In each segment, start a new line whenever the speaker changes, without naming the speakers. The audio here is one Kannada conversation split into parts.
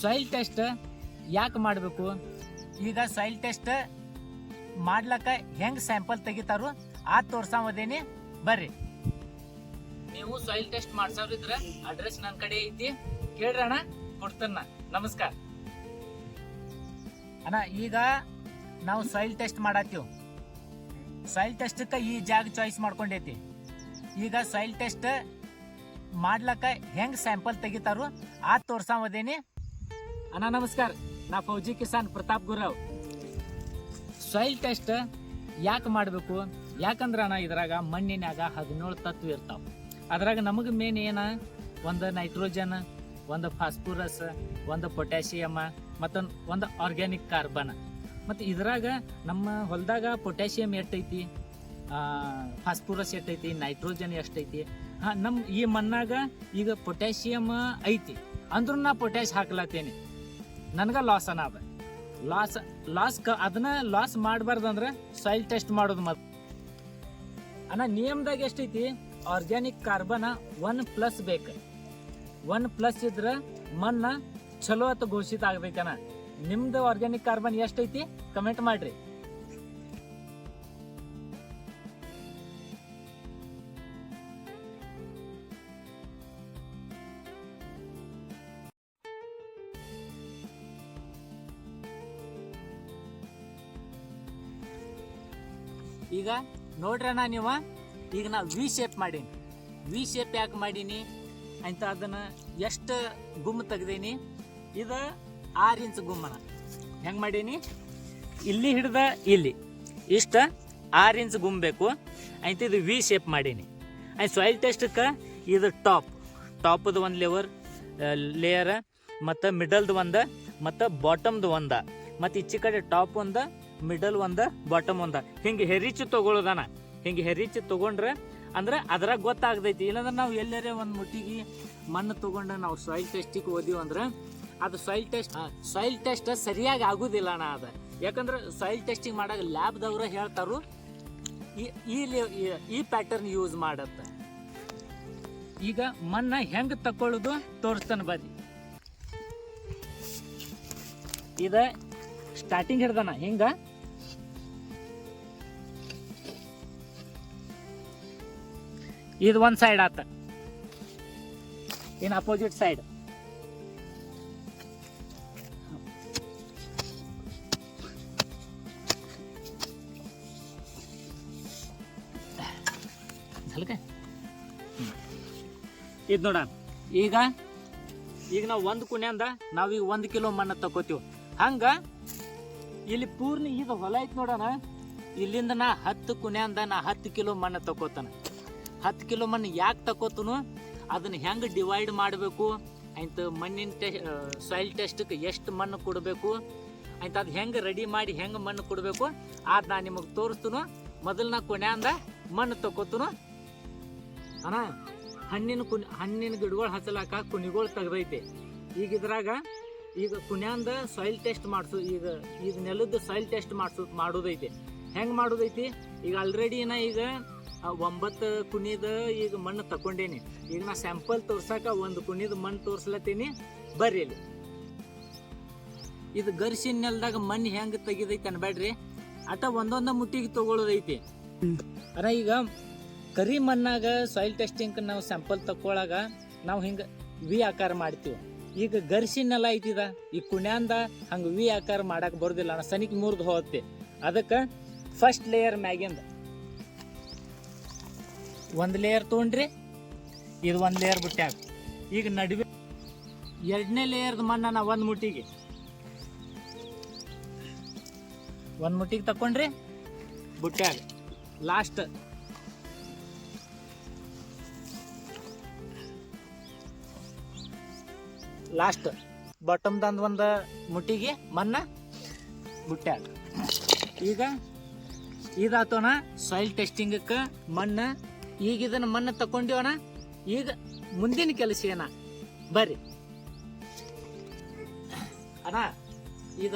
ಸಾಯಿಲ್ ಟೆಸ್ಟ್ ಯಾಕೆ ಮಾಡಬೇಕು? ಈಗ ಸಾಯಿಲ್ ಟೆಸ್ಟ್ ಮಾಡ್ಲಕ್ಕ ಹೆಂಗ್ ಸ್ಯಾಂಪಲ್ ತೆಗಿತಾರೋ? ಆ ತೋರ್ಸಾವದೇನಿ ಬರ್ರಿ. ನೀವು ಸಾಯಿಲ್ ಟೆಸ್ಟ್ ಮಾಡ್ಸಾವ್ರಿದ್ರ ಅಡ್ರೆಸ್ ನನ್ನ ಕಡೆ ಐತಿ. ಕೇಳ್ರಣ, ಕೊಡ್ತೇನೆ ನಮಸ್ಕಾರ. ಅಣ್ಣ, ಈಗ ನಾವು ಸಾಯಿಲ್ ಟೆಸ್ಟ್ ಮಾಡತ್ತೀವಿ. ಸಾಯಿಲ್ ಟೆಸ್ಟ್ಕ ಈ ಜಾಗ ಚಾಯ್ಸ್ ಮಾಡ್ಕೊಂಡೈತಿ. ಈಗ ಸಾಯಿಲ್ ಟೆಸ್ಟ್ ಮಾಡ್ಲಕ್ಕ ಹೆಂಗ್ ಸ್ಯಾಂಪಲ್ ತೆಗಿತಾರೋ? ಆ ತೋರ್ಸಾಮದೇನಿ. ಅಣ್ಣ, ನಮಸ್ಕಾರ. ನಾ ಫೌಜಿ ಕಿಸಾನ್ ಪ್ರತಾಪ್ ಗುರವ್ ಸಾಯಿಲ್ ಟೆಸ್ಟ್ ಯಾಕೆ ಮಾಡಬೇಕು? ಯಾಕಂದ್ರೆ ಅಣ್ಣ, ಇದ್ರಾಗ ಮಣ್ಣಿನಾಗ ಹದಿನೇಳು ತತ್ವ ಇರ್ತಾವ. ಅದ್ರಾಗ ನಮಗೆ ಮೇನ್ ಏನ? ಒಂದು ನೈಟ್ರೋಜನ್ ಒಂದು ಫಾಸ್ಫರಸ್ ಒಂದು ಪೊಟ್ಯಾಷಿಯಮ್ ಮತ್ತು ಒಂದು ಆರ್ಗ್ಯಾನಿಕ್ ಕಾರ್ಬನ್ ಮತ್ತು ಇದ್ರಾಗ ನಮ್ಮ ಹೊಲದಾಗ ಪೊಟ್ಯಾಷಿಯಮ್ ಎಷ್ಟೈತಿ? ಫಾಸ್ಫರಸ್ ಎಷ್ಟೈತಿ? ನೈಟ್ರೋಜನ್ ಎಷ್ಟೈತಿ? ಹಾಂ ನಮ್ಮ ಈ ಮಣ್ಣಾಗ ಈಗ ಪೊಟ್ಯಾಷಿಯಮ್ ಐತಿ. ಅಂದ್ರೂ ನಾ ಪೊಟ್ಯಾಶ್ ಹಾಕ್ಲತ್ತೇನೆ. ನನಗೆ ಲಾಸ್ ಅದ ಲಾಸ್ ಲಾಸ್ ಕ, ಅದನ್ನ ಲಾಸ್ ಮಾಡಬಾರ್ದಂದ್ರೆ ಸಾಯಿಲ್ ಟೆಸ್ಟ್ ಮಾಡೋದು ಮತ್ತೆ ಅಣ್ಣ, ನಿಯಮದಾಗ ಎಷ್ಟೈತಿ? ಆರ್ಗ್ಯಾನಿಕ್ ಕಾರ್ಬನ್ ಒನ್ ಪ್ಲಸ್ ಬೇಕು. ಒನ್ ಪ್ಲಸ್ ಇದ್ರೆ ಮಣ್ಣ ಚಲೋ ಅಥವಾ ಘೋಷಿತ ಆಗ್ಬೇಕಣ್ಣ. ನಿಮ್ದು ಆರ್ಗ್ಯಾನಿಕ್ ಕಾರ್ಬನ್ ಎಷ್ಟೈತಿ? ಕಮೆಂಟ್ ಮಾಡ್ರಿ. ಈಗ ನೋಡ್ರಣ ನೀವು? ಈಗ ನಾ ವಿ ಶೇಪ್ ಮಾಡೀನಿ. ವಿ ಶೇಪ್ ಯಾಕೆ ಮಾಡೀನಿ ಅಂತ ಅದನ್ನು ಎಷ್ಟು ಗುಮ್ಮ ತೆಗ್ದೀನಿ? ಇದು ಆರು ಇಂಚ್ ಗುಮ್ಮನ ಹೆಂಗೆ ಮಾಡೀನಿ? ಇಲ್ಲಿ ಹಿಡ್ದ ಇಲ್ಲಿ. ಇಷ್ಟ ಆರು ಇಂಚ್ ಗುಮ್ ಬೇಕು. ಆಯ್ತು ಇದು ವಿ ಶೇಪ್ ಮಾಡೀನಿ. ಆಯ್ತು ಸಾಯಿಲ್ ಟೆಸ್ಟಕ್ಕೆ ಇದು ಟಾಪ್ ಟಾಪದು ಒಂದು ಲೇವರ್ ಲೇಯರ್ ಮತ್ತು ಮಿಡಲ್ದು ಒಂದು, ಮತ್ತು ಬಾಟಮ್ದು ಒಂದು. ಮತ್ತು ಈಚೆ ಕಡೆ ಟಾಪ್ ಒಂದು ಮಿಡಲ್ ಒಂದ ಬಾಟಮ್ ಒಂದ. ಹಿಂಗೆ ಹೆರಿಚ್ ತಗೊಳ್ಳೋದನ ಹಿಂಗೆ ಹೆರಿಚ್ ತಗೊಂಡ್ರೆ ಅಂದ್ರೆ ಅದ್ರಾಗ ಗೊತ್ತಾಗ್ತೈತಿ. ಇಲ್ಲಾಂದ್ರೆ ನಾವು ಎಲ್ಲರೇ ಒಂದು ಮುಟ್ಟಿಗೆ ಮಣ್ಣು ತಗೊಂಡು ನಾವು ಸಾಯಿಲ್ ಟೆಸ್ಟಿಗೆ ಓದಿವಿ ಅಂದ್ರೆ ಅದು ಸಾಯಿಲ್ ಟೆಸ್ಟ್ ಸಾಯಿಲ್ ಟೆಸ್ಟ್ ಸರಿಯಾಗಿ ಆಗುದಿಲ್ಲ ಅಣ್ಣ ಅದು. ಯಾಕಂದ್ರೆ ಸಾಯಿಲ್ ಟೆಸ್ಟಿಂಗ್ ಮಾಡಾಗ ಲ್ಯಾಬ್ದವ್ರು ಹೇಳ್ತಾರು, ಈ- ಈ ಪ್ಯಾಟರ್ನ್ ಯೂಸ್ ಮಾಡತ್ತೆ. ಈಗ ಮಣ್ಣ ಹೆಂಗ್ ತಕೊಳ್ಳೋದು ತೋರಿಸ್ತಾನೆ ಬದಿ ಇದ ಸ್ಟಾರ್ಟಿಂಗ್ ಹಿಡ್ದಾನ, ಹಿಂಗ? ಇದು ಒಂದು ಸೈಡ್ ಆತ. ಇನ್ ಅಪೋಸಿಟ್ ಸೈಡ್ ಇದು ನೋಡ ಈಗ ಈಗ ನಾವು ಒಂದು ಕುಣ್ಯಾಂದ ನಾವೀಗ ಒಂದು ಕಿಲೋ ಮಣ್ಣು ತಗೋತೀವಿ ಹಂಗ ಇಲ್ಲಿ ಪೂರ್ಣ ಈಗ ಹೊಲ ಐತಿ ನೋಡೋಣ. ಇಲ್ಲಿಂದ ನಾ ಹತ್ತು ಕುಣ್ಯಾಂದ ನಾ ಹತ್ತು ಕಿಲೋ ಮಣ್ಣು ತಗೋತಾನ ಹತ್ತು ಕಿಲೋ ಮಣ್ಣು ಯಾಕೆ ತಗೋತನು ಅದನ್ನ ಹೆಂಗೆ ಡಿವೈಡ್ ಮಾಡಬೇಕು? ಆಯ್ತು, ಮಣ್ಣಿನ ಟೆ ಸಾಯಿಲ್ ಟೆಸ್ಟ್ಗೆ ಎಷ್ಟು ಮಣ್ಣು ಕೊಡಬೇಕು? ಆಯ್ತು, ಅದು ಹೆಂಗೆ ರೆಡಿ ಮಾಡಿ ಹೆಂಗೆ ಮಣ್ಣು ಕೊಡಬೇಕು? ಅದು ನಾ ನಿಮಗೆ ತೋರಿಸ್ತನು. ಮೊದಲು ನಾ ಅಂದ ಮಣ್ಣು ತಗೋತನು ಅಣ್ಣ, ಹಣ್ಣಿನ ಕುಣಿ, ಹಣ್ಣಿನ ಗಿಡಗಳು ಹಚ್ಚಲಾಕ ಕುಣಿಗಳು ತೆಗ್ದೈತೆ. ಈಗ ಇದ್ರಾಗ, ಈಗ ಕುಣ್ಯಾಂದ ಸಾಯಿಲ್ ಟೆಸ್ಟ್ ಮಾಡಿಸು, ಈಗ ಈಗ ನೆಲದ ಸಾಯಿಲ್ ಟೆಸ್ಟ್ ಮಾಡಿಸು, ಮಾಡೋದೈತಿ. ಹೆಂಗೆ ಮಾಡೋದೈತಿ? ಈಗ ಆಲ್ರೆಡಿ ನಾ ಈಗ ಒಂಬತ್ತು ಕುಣಿದ ಈಗ ಮಣ್ಣು ತಕೊಂಡೇನಿ ಈಗ ನಾ ಸ್ಯಾಂಪಲ್ ತೋರ್ಸಾಕ ಒಂದು ಕುಣಿದ ಮಣ್ಣು ತೋರ್ಸ್ಲತ್ತೀನಿ. ಬರ್ರಿ ಇಲ್ಲಿ. ಇದು ಗರ್ಸಿನ ನೆಲದಾಗ ಮಣ್ಣು ಹೆಂಗೆ ತೆಗಿದೈತಿ ಅನ್ಬೇಡ್ರಿ ಅಟ ಒಂದೊಂದ ಮುಟ್ಟಿಗೆ ತಗೊಳ್ಳೋದೈತಿ ಅರ ಈಗ ಕರಿ ಮಣ್ಣಾಗ ಸಾಯಿಲ್ ಟೆಸ್ಟಿಂಗ್ ನಾವು ಸ್ಯಾಂಪಲ್ ತಕ್ಕೊಳಾಗ ನಾವು ಹಿಂಗೆ ವಿ ಆಕಾರ ಮಾಡ್ತೀವಿ. ಈಗ ಗರ್ಸಿನೆಲ್ಲ ಐತಿದ ಈ ಕುಣ್ಯಾಂದ ಹಂಗೆ ವಿ ಆಕಾರ ಮಾಡಕ್ಕೆ ಬರೋದಿಲ್ಲ. ಸನಿಕ್ ಮುರಿದು ಹೋಗುತ್ತೆ ಅದಕ್ಕೆ ಫಸ್ಟ್ ಲೇಯರ್ ಮ್ಯಾಗಿಂದ. ಒಂದು ಲೇಯರ್ ತೊಗೊಂಡ್ರಿ, ಇದು ಒಂದು ಲೇಯರ್ ಬಿಟ್ಟಾಗ ಈಗ ನಡುವೆ ಎರಡನೇ ಲೇಯರ್ದ ಮಣ್ಣನ ಒಂದು ಮುಟ್ಟಿಗೆ. ಒಂದು ಮುಟ್ಟಿಗೆ ತಕೊಂಡ್ರಿ ಬುಟ್ಟ್ಯಾಗ ಲಾಸ್ಟ್ ಲಾಸ್ಟ್ ಬಾಟಮ್ದಂದು ಒಂದು ಮುಟ್ಟಿಗೆ ಮಣ್ಣ ಬುಟ್ಟ್ಯಾಗ ಈಗ ಇದಾತೋಣ ಸಾಯಿಲ್ ಟೆಸ್ಟಿಂಗಕ್ಕೆ ಮಣ್ಣು ಈಗ ಇದನ್ನ ಮಣ್ಣ ತಕೊಂಡಿವಣ ಈಗ ಮುಂದಿನ ಕೆಲಸ ಏನ? ಬರ್ರಿ. ಅಣ್ಣ, ಇದ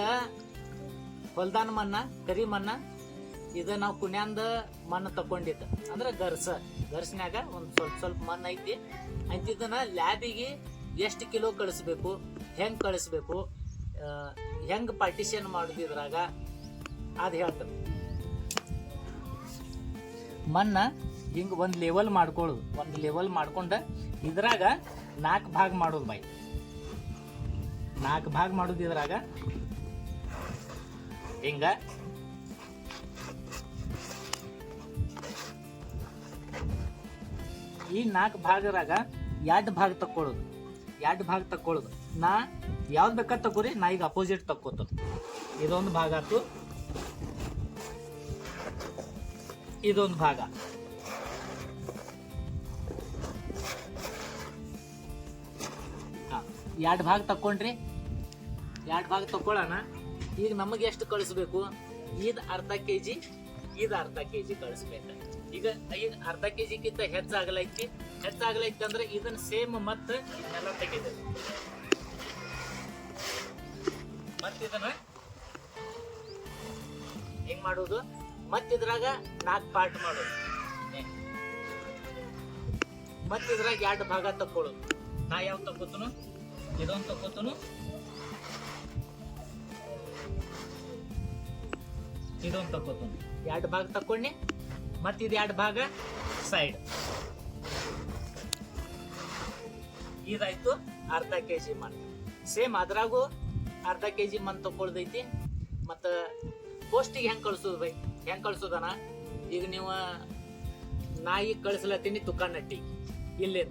ಹೊಲ್ದಾನ ಮಣ್ಣ, ಕರಿ ಮಣ್ಣ, ಇದ ನಾವು ಕುಣ್ಯಾಂದ ಮಣ್ಣು ತಕೊಂಡಿದ್ದ ಅಂದ್ರೆ ಗರ್ಸ. ಗರ್ಸ್ನ್ಯಾಗ ಒಂದು ಸ್ವಲ್ಪ ಸ್ವಲ್ಪ ಮಣ್ಣು ಐತಿ. ಅಂತಿದ್ದನ್ನ ಲ್ಯಾಬಿಗೆ ಎಷ್ಟು ಕಿಲೋ ಕಳಿಸ್ಬೇಕು, ಹೆಂಗೆ ಕಳಿಸ್ಬೇಕು ಹೆಂಗೆ ಪಾರ್ಟಿಷನ್ ಮಾಡುದ್ರಾಗ ಅದು ಹೇಳ್ತಾರೆ ಮಣ್ಣ ಹಿಂಗೆ ಒಂದು ಲೆವೆಲ್ ಮಾಡ್ಕೊಳ್ಳೋದು ಒಂದು ಲೆವೆಲ್ ಮಾಡ್ಕೊಂಡು ಇದ್ರಾಗ ನಾಲ್ಕು ಭಾಗ ಮಾಡೋದು ಬೈ ನಾಲ್ಕು ಭಾಗ ಮಾಡೋದು ಇದ್ರಾಗ ಹಿಂಗ ಈ ನಾಲ್ಕು ಭಾಗದಾಗ ಎರಡು ಭಾಗ ತಕ್ಕೊಳ್ಳೋದು ಎರಡು ಭಾಗ ತಕ್ಕೊಳ್ಳೋದು ನಾ ಯಾವ್ದು ಬೇಕಾದ್ ತಗೋರಿ ನಾ ಈಗ ಅಪೋಸಿಟ್ ತಕ್ಕೋತ ಇದೊಂದು ಭಾಗ ಆಯ್ತು ಇದೊಂದು ಭಾಗ. ಎರಡು ಭಾಗ ತಕ್ಕೊಂಡ್ರಿ. ಎರಡು ಭಾಗ ತಕ್ಕೊಳ್ಳೋಣ. ಈಗ ನಮಗೆ ಎಷ್ಟು ಕಳಿಸ್ಬೇಕು? ಇದು ಅರ್ಧ ಕೆ ಜಿ ಇದು ಅರ್ಧ ಕೆ ಜಿ ಕಳಿಸ್ಬೇಕು. ಈಗ ಈಗ ಅರ್ಧ ಕೆ ಜಿಗಿಂತ ಹೆಚ್ಚಾಗಲೈತಿ. ಹೆಚ್ಚಾಗಲೈತಿ ಅಂದ್ರೆ ಇದನ್ನ ಸೇಮ್ ಮತ್ತೆ ಎಲ್ಲ ತೆಗೆದ. ಮತ್ತೆ ಇದನ್ನ ಹೆಂಗ್ ಮಾಡೋದು? ಮತ್ತೆ ಇದ್ರಾಗ ನಾಲ್ಕು ಪಾರ್ಟ್ ಮಾಡೋದು. ಮತ್ತೆ ಇದ್ರಾಗ ಎರಡು ಭಾಗ ತಕ್ಕೊಳ್ಳೋದು. ನಾ ಯಾವ ತಕ್ಕೋತನು? ಇದೊಂದು ತಕ್ಕೋತನು ಇದೊಂದು ತಕ್ಕೋತನು ಎರಡು ಭಾಗ ತಕ್ಕೊಂಡಿ ಮತ್ತೆ ಇದು ಎರಡು ಭಾಗ ಸೈಡ್ ಇದಾಯ್ತು ಅರ್ಧ ಕೆ ಜಿ ಮಣ್ಣು ಸೇಮ್ ಅದ್ರಾಗೂ ಅರ್ಧ ಕೆ ಜಿ ಮಣ್ಣು ತಗೊಳ್ದೈತಿ ಮತ್ತು ಪೋಸ್ಟಿಗೆ ಹೆಂಗೆ ಕಳಿಸೋದು ಬೈ? ಹೆಂಗೆ ಕಳಿಸೋದನ? ಈಗ ನೀವು ನಾಯಿ ಕಳಿಸ್ಲತ್ತೀನಿ ತುಕಾನಟ್ಟಿ. ಇಲ್ಲಿ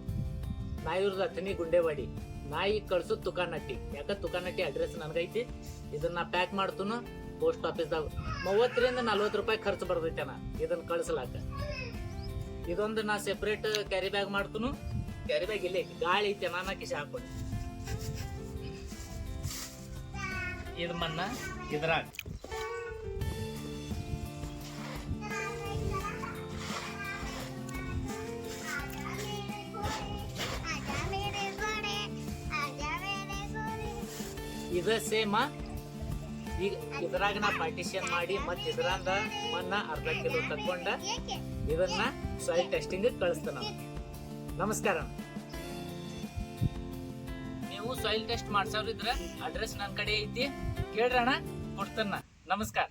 ನಾಯಿರ್ಲತ್ತೀನಿ ಗುಂಡೇವಾಡಿ. ನಾಯಿ ಕಳ್ಸು ತುಕಾನಟ್ಟಿ ಯಾಕ ತುಕಾನಟ್ಟಿ ಅಡ್ರೆಸ್ ನನಗೈತಿ? ಇದನ್ನ ಪ್ಯಾಕ್ ಮಾಡ್ತುನು ಪೋಸ್ಟ್ ಆಫೀಸ್ದಾಗ ಮೂವತ್ತರಿಂದ ನಲ್ವತ್ತು ರೂಪಾಯಿ ಖರ್ಚು ಅಣ್ಣ. ಇದನ್ನ ಕಳಿಸ್ಲಾಕ. ಇದೊಂದು ನಾ ಸೆಪ್ರೇಟ್ ಕ್ಯಾರಿ ಬ್ಯಾಗ್ ಮಾಡ್ತುನು. ಕ್ಯಾರಿ ಬ್ಯಾಗ್ ಇಲ್ಲಿ ಗಾಳಿ ಐತೆ ನಾನು ಕಿಶೆ ಹಾಕೊಂಡು ಇದು ಮನ್ನ ಇದ್ರಾಗ. ಇದ ಸೇಮ ಈಗ ಇದ್ರಾಗ ನಾ ಪಾರ್ಟಿಷನ್ ಮಾಡಿ ಮತ್ತೆ ಇದ್ರಂದ ಮಣ್ಣ ಅರ್ಧ ಕಿಲೋ
ತಕ್ಕೊಂಡ
ಇದನ್ನ ಸಾಯಿಲ್ ಟೆಸ್ಟಿಂಗ್ ಕಳಿಸ್ತಾನ ನಮಸ್ಕಾರ. ನೀವು ಸಾಯಿಲ್ ಟೆಸ್ಟ್ ಮಾಡ್ಸೋರಿದ್ರ ಅಡ್ರೆಸ್ ನನ್ನ ಕಡೆ ಐತಿ. ಕೇಳ್ರಣ, ಕೊಡ್ತಾನ ನಮಸ್ಕಾರ.